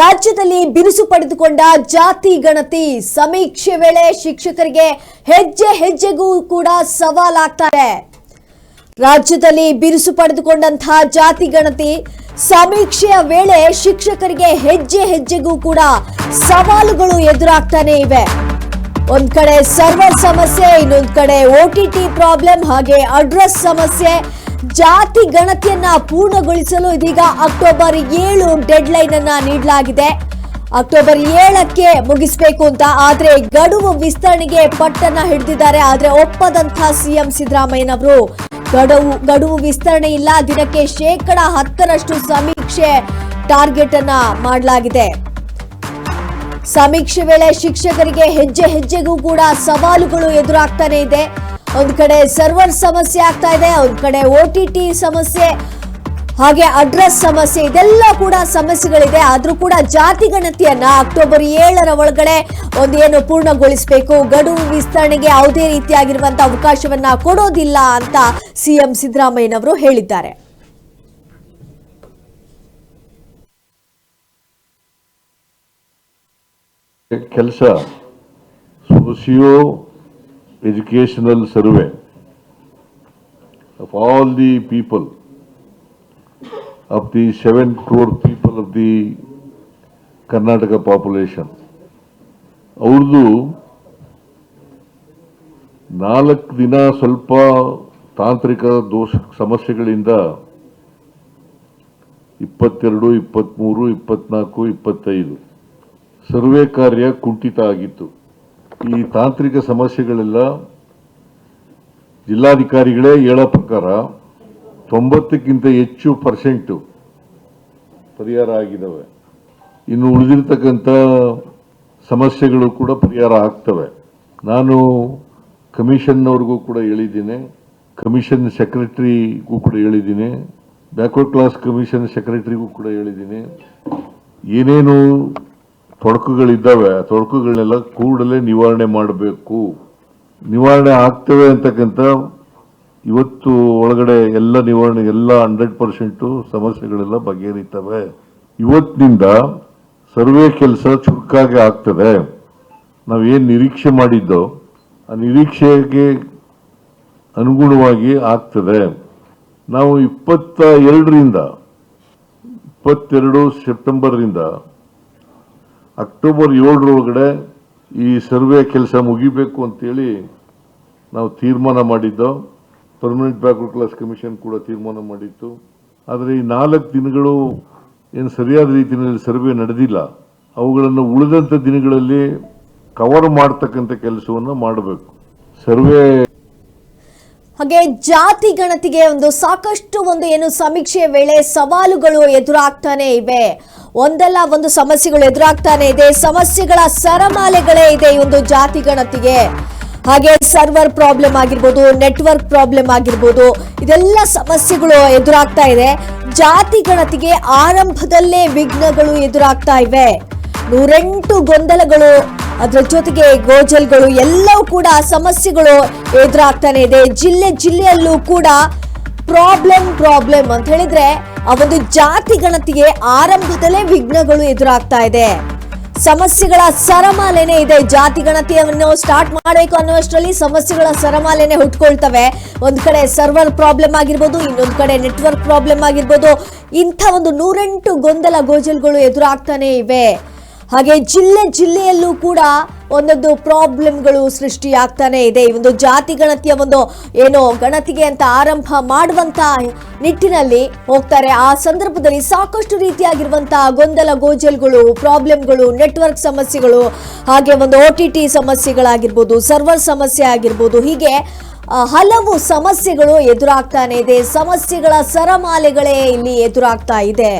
ರಾಜ್ಯದಲ್ಲಿ ಬಿರುಸು ಪಡೆದುಕೊಂಡ ಜಾತಿ ಗಣತಿ ಸಮೀಕ್ಷೆ ವೇಳೆ ಶಿಕ್ಷಕರಿಗೆ ಹೆಜ್ಜೆ ಹೆಜ್ಜೆಗೂ ಕೂಡ ಸವಾಲಾಗ್ತಾರೆ ರಾಜ್ಯದಲ್ಲಿ ಬಿರುಸು ಪಡೆದುಕೊಂಡಂತಹ ಜಾತಿ ಗಣತಿ ಸಮೀಕ್ಷೆಯ ವೇಳೆ ಶಿಕ್ಷಕರಿಗೆ ಹೆಜ್ಜೆ ಹೆಜ್ಜೆಗೂ ಕೂಡ ಸವಾಲುಗಳು ಎದುರಾಗ್ತಾನೆ ಇವೆ. ಒಂದ್ ಕಡೆ ಸರ್ವರ್ ಸಮಸ್ಯೆ, ಇನ್ನೊಂದ್ ಕಡೆ ಪ್ರಾಬ್ಲಮ್, ಹಾಗೆ ಅಡ್ರೆಸ್ ಸಮಸ್ಯೆ ಜಾತಿ ಗಣತಿಯನ್ನ ಪೂರ್ಣಗೊಳಿಸಲು ಇದೀಗ ಅಕ್ಟೋಬರ್ ಏಳು ಡೆಡ್ ಲೈನ್ ಅನ್ನ ನೀಡಲಾಗಿದೆ. ಅಕ್ಟೋಬರ್ ಏಳಕ್ಕೆ ಮುಗಿಸ್ಬೇಕು ಅಂತ, ಆದ್ರೆ ಗಡುವು ವಿಸ್ತರಣೆಗೆ ಪಟ್ಟನ್ನ ಹಿಡಿದಿದ್ದಾರೆ. ಆದ್ರೆ ಒಪ್ಪದಂತ ಸಿಎಂ ಸಿದ್ದರಾಮಯ್ಯನವರು, ಗಡುವು ಗಡುವು ವಿಸ್ತರಣೆ ಇಲ್ಲ. ದಿನಕ್ಕೆ ಶೇಕಡ ಹತ್ತರಷ್ಟು ಸಮೀಕ್ಷೆ ಟಾರ್ಗೆಟ್ ಅನ್ನ ಮಾಡಲಾಗಿದೆ. ಸಮೀಕ್ಷೆ ವೇಳೆ ಶಿಕ್ಷಕರಿಗೆ ಹೆಜ್ಜೆ, ಹೆಜ್ಜೆಗೂ ಕೂಡ ಸವಾಲುಗಳು ಎದುರಾಗ್ತಾನೆ ಇದೆ. ಒಂದ್ ಕಡೆ ಸರ್ವರ್ ಸಮಸ್ಯೆ ಆಗ್ತಾ ಇದೆ, ಒಂದ್ ಕಡೆ ಒ ಟಿ ಟಿ ಸಮಸ್ಯೆ, ಹಾಗೆ ಅಡ್ರೆಸ್ ಸಮಸ್ಯೆ, ಇದೆಲ್ಲ ಕೂಡ ಸಮಸ್ಯೆಗಳಿದೆ. ಆದ್ರೂ ಕೂಡ ಜಾತಿ ಗಣತಿಯನ್ನ ಅಕ್ಟೋಬರ್ ಏಳರ ಒಳಗಡೆ ಒಂದು ಏನು ಪೂರ್ಣಗೊಳಿಸಬೇಕು ಗಡುವು ವಿಸ್ತರಣೆಗೆ ಯಾವುದೇ ರೀತಿಯಾಗಿರುವಂತಹ ಅವಕಾಶವನ್ನ ಕೊಡೋದಿಲ್ಲ ಅಂತ ಸಿಎಂ ಸಿದ್ದರಾಮಯ್ಯನವರು ಹೇಳಿದ್ದಾರೆ. ಕೆಲಸ. Socio educational survey of all the people, of the seven crore people of the Karnataka population. ಅವ್ರದ್ದು ನಾಲ್ಕು ದಿನ ಸ್ವಲ್ಪ ತಾಂತ್ರಿಕ ದೋಷ, ಸಮಸ್ಯೆಗಳಿಂದ ಇಪ್ಪತ್ತೆರಡು ಇಪ್ಪತ್ತ್ಮೂರು ಇಪ್ಪತ್ನಾಲ್ಕು, ಇಪ್ಪತ್ತೈದು, ಸರ್ವೆ ಕಾರ್ಯ ಕುಂಠಿತ ಆಗಿತ್ತು ಈ ತಾಂತ್ರಿಕ ಸಮಸ್ಯೆಗಳೆಲ್ಲ ಜಿಲ್ಲಾಧಿಕಾರಿಗಳೇ ಹೇಳೋ ಪ್ರಕಾರ ತೊಂಬತ್ತಕ್ಕಿಂತ ಹೆಚ್ಚು ಪರ್ಸೆಂಟು ಪರಿಹಾರ ಆಗಿದ್ದಾವೆ ಇನ್ನು ಉಳಿದಿರ್ತಕ್ಕಂಥ ಸಮಸ್ಯೆಗಳು ಕೂಡ ಪರಿಹಾರ ಆಗ್ತವೆ. ನಾನು ಕಮಿಷನ್ನವ್ರಿಗೂ ಕೂಡ ಹೇಳಿದ್ದೀನಿ, ಕಮಿಷನ್ ಸೆಕ್ರೆಟರಿಗೂ ಕೂಡ ಹೇಳಿದ್ದೀನಿ, ಬ್ಯಾಕ್ವರ್ಡ್ ಕ್ಲಾಸ್ ಕಮಿಷನ್ ಸೆಕ್ರೆಟರಿಗೂ ಕೂಡ ಹೇಳಿದ್ದೀನಿ. ಏನೇನು ತೊಡಕುಗಳಿದ್ದಾವೆ, ಆ ತೊಡಕುಗಳನ್ನೆಲ್ಲ ಕೂಡಲೇ ನಿವಾರಣೆ ಮಾಡಬೇಕು. ನಿವಾರಣೆ ಆಗ್ತವೆ ಅಂತಕ್ಕಂಥ ಇವತ್ತು ಒಳಗಡೆ ಎಲ್ಲ ನಿವಾರಣೆ, ಎಲ್ಲ ಹಂಡ್ರೆಡ್ ಪರ್ಸೆಂಟು ಸಮಸ್ಯೆಗಳೆಲ್ಲ ಬಗೆಹರಿತವೆ. ಇವತ್ತಿನಿಂದ ಸರ್ವೆ ಕೆಲಸ ಚುರುಕಾಗಿ ಆಗ್ತದೆ. ನಾವೇನು ನಿರೀಕ್ಷೆ ಮಾಡಿದ್ದೋ, ಆ ನಿರೀಕ್ಷೆಗೆ ಅನುಗುಣವಾಗಿ ಆಗ್ತದೆ. ನಾವು ಇಪ್ಪತ್ತ ಎರಡರಿಂದ, ಇಪ್ಪತ್ತೆರಡು ಸೆಪ್ಟೆಂಬರ್ರಿಂದ ಅಕ್ಟೋಬರ್ ಏಳರೊಳಗಡೆ ಈ ಸರ್ವೆ ಕೆಲಸ ಮುಗಿಬೇಕು ಅಂತೇಳಿ ನಾವು ತೀರ್ಮಾನ ಮಾಡಿದ್ದೋ ಪರ್ಮನೆಂಟ್ ಬ್ಯಾಕ್ವರ್ಡ್ ಕ್ಲಾಸ್ ಕಮಿಷನ್ ಕೂಡ ತೀರ್ಮಾನ ಮಾಡಿತ್ತು. ಆದರೆ ಈ ನಾಲ್ಕು ದಿನಗಳು ಏನು ಸರಿಯಾದ ರೀತಿಯಲ್ಲಿ ಸರ್ವೆ ನಡೆದಿಲ್ಲ. ಅವುಗಳನ್ನು ಉಳಿದಂಥ ದಿನಗಳಲ್ಲಿ ಕವರ್ ಮಾಡ್ತಕ್ಕಂಥ ಕೆಲಸವನ್ನು ಮಾಡಬೇಕು. ಸರ್ವೆ ಹಾಗೆ ಜಾತಿ ಗಣತಿಗೆ ಒಂದು ಸಾಕಷ್ಟು ಒಂದು ಏನು ಸಮೀಕ್ಷೆ ವೇಳೆ ಸವಾಲುಗಳು ಎದುರಾಗ್ತಾನೆ ಇವೆ. ಒಂದಲ್ಲ ಒಂದು ಸಮಸ್ಯೆಗಳು ಎದುರಾಗ್ತಾನೆ ಇದೆ, ಸಮಸ್ಯೆಗಳ ಸರಮಾಲೆಗಳೇ ಇದೆ ಈ ಒಂದು ಜಾತಿ ಗಣತಿಗೆ. ಹಾಗೆ ಸರ್ವರ್ ಪ್ರಾಬ್ಲಮ್ ಆಗಿರ್ಬೋದು, ನೆಟ್ವರ್ಕ್ ಪ್ರಾಬ್ಲಮ್ ಆಗಿರ್ಬೋದು, ಇದೆಲ್ಲ ಸಮಸ್ಯೆಗಳು ಎದುರಾಗ್ತಾ ಇದೆ. ಜಾತಿ ಗಣತಿಗೆ ಆರಂಭದಲ್ಲೇ ವಿಘ್ನಗಳು ಎದುರಾಗ್ತಾ ಇವೆ. ನೂರೆಂಟು ಗೊಂದಲಗಳು, ಅದರ ಜೊತೆಗೆ ಗೋಜಲ್ಗಳು, ಎಲ್ಲವೂ ಕೂಡ ಸಮಸ್ಯೆಗಳು ಎದುರಾಗ್ತಾನೆ ಇದೆ. ಜಿಲ್ಲೆ ಜಿಲ್ಲೆಯಲ್ಲೂ ಕೂಡ ಪ್ರಾಬ್ಲಮ್ ಪ್ರಾಬ್ಲಮ್ ಅಂತ ಹೇಳಿದ್ರೆ ಆ ಒಂದು ಜಾತಿ ಗಣತಿಗೆ ಆರಂಭದಲ್ಲೇ ವಿಘ್ನಗಳು ಎದುರಾಗ್ತಾ ಇದೆ. ಸಮಸ್ಯೆಗಳ ಸರಮಾಲೆನೆ ಇದೆ. ಜಾತಿ ಗಣತಿಯನ್ನು ಸ್ಟಾರ್ಟ್ ಮಾಡಬೇಕು ಅನ್ನುವಷ್ಟರಲ್ಲಿ ಸಮಸ್ಯೆಗಳ ಸರಮಾಲೆನೆ ಹುಟ್ಕೊಳ್ತವೆ. ಒಂದು ಕಡೆ ಸರ್ವರ್ ಪ್ರಾಬ್ಲಮ್ ಆಗಿರ್ಬೋದು, ಇನ್ನೊಂದು ಕಡೆ ನೆಟ್ವರ್ಕ್ ಪ್ರಾಬ್ಲಮ್ ಆಗಿರ್ಬೋದು. ಇಂಥ ಒಂದು ನೂರೆಂಟು ಗೊಂದಲ ಗೋಜಲ್ಗಳು ಎದುರಾಗ್ತಾನೆ ಇವೆ. ಹಾಗೆ ಜಿಲ್ಲೆ ಜಿಲ್ಲೆಯಲ್ಲೂ ಕೂಡ ಒಂದೊಂದು ಪ್ರಾಬ್ಲಮ್ಗಳು ಸೃಷ್ಟಿಯಾಗ್ತಾನೆ ಇದೆ. ಈ ಒಂದು ಜಾತಿ ಗಣತಿಯ ಒಂದು ಏನು ಗಣತಿಗೆ ಅಂತ ಆರಂಭ ಮಾಡುವಂತ ನಿಟ್ಟಿನಲ್ಲಿ ಹೋಗ್ತಾರೆ. ಆ ಸಂದರ್ಭದಲ್ಲಿ ಸಾಕಷ್ಟು ರೀತಿಯಾಗಿರುವಂತಹ ಗೊಂದಲ, ಗೋಜಲ್ಗಳು, ಪ್ರಾಬ್ಲಮ್ಗಳು, ನೆಟ್ವರ್ಕ್ ಸಮಸ್ಯೆಗಳು, ಹಾಗೆ ಒಂದು ಒ ಟಿ ಟಿ ಸಮಸ್ಯೆಗಳಾಗಿರ್ಬೋದು, ಸರ್ವರ್ ಸಮಸ್ಯೆ ಆಗಿರ್ಬೋದು, ಹೀಗೆ ಹಲವು ಸಮಸ್ಯೆಗಳು ಎದುರಾಗ್ತಾನೆ ಇದೆ. ಸಮಸ್ಯೆಗಳ ಸರಮಾಲೆಗಳೇ ಇಲ್ಲಿ ಎದುರಾಗ್ತಾ ಇದೆ.